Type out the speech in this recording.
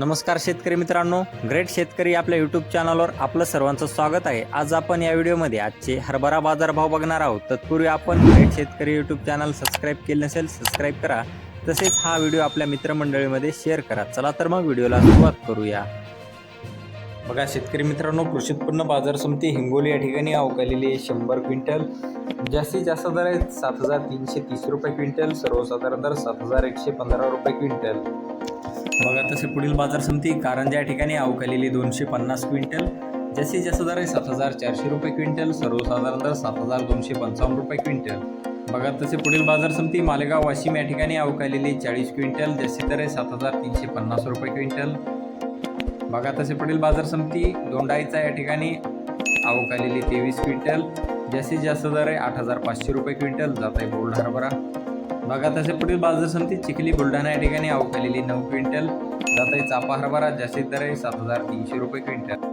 नमस्कार शेतकरी मित्रांनो ग्रेट शेतकरी आपल्या यूट्यूब चॅनलवर आपलं सर्वांचं स्वागत आहे. आज आपण या व्हिडिओमध्ये आजचे हरभरा बाजारभाव बघणार आहोत. तत्पूर्वी आपण ग्रेट शेतकरी यूट्यूब चॅनल सबस्क्राईब केले नसेल सबस्क्राईब करा. तसेच हा व्हिडिओ आपल्या मित्रमंडळीमध्ये शेअर करा. चला तर मग व्हिडिओला सुरुवात करूया. बघा शेतकरी मित्रांनो कृषी उत्पन्न बाजार समिती हिंगोली या ठिकाणी अवकालेली आहे शंभर क्विंटल. जास्तीत जास्त दर आहेत सात हजार तीनशे तीस रुपये क्विंटल सर्वसाधारण दर सात हजार एकशे पंधरा रुपये क्विंटल. बघा तसे पुढील बाजार समिती कारंजा या ठिकाणी अवकालेली दोनशे पन्नास क्विंटल जास्तीत जास्त दर आहे सात हजार चारशे रुपये क्विंटल सर्वसाधारण दर सात हजार दोनशे पंचावन्न रुपये क्विंटल. बघा तसे पुढील बाजार समिती मालेगाव वाशिम या ठिकाणी अवकालेली चाळीस क्विंटल जास्तीत दर आहे सात हजार तीनशे पन्नास रुपये क्विंटल. बघा तसे पुढील बाजार समिती दोंडाईचा या ठिकाणी अवकालेली तेवीस क्विंटल जास्तीत जास्त दर आहे आठ हजार पाचशे रुपये क्विंटल. जात आहे बोल्ड हरभरा. बघा तसे पुढील बाजार समिती चिखली बुलढाणा या ठिकाणी अवकालेली नऊ क्विंटल जात चापा हरभरा जास्तीत दर आहे सात हजार तीनशे रुपये क्विंटल.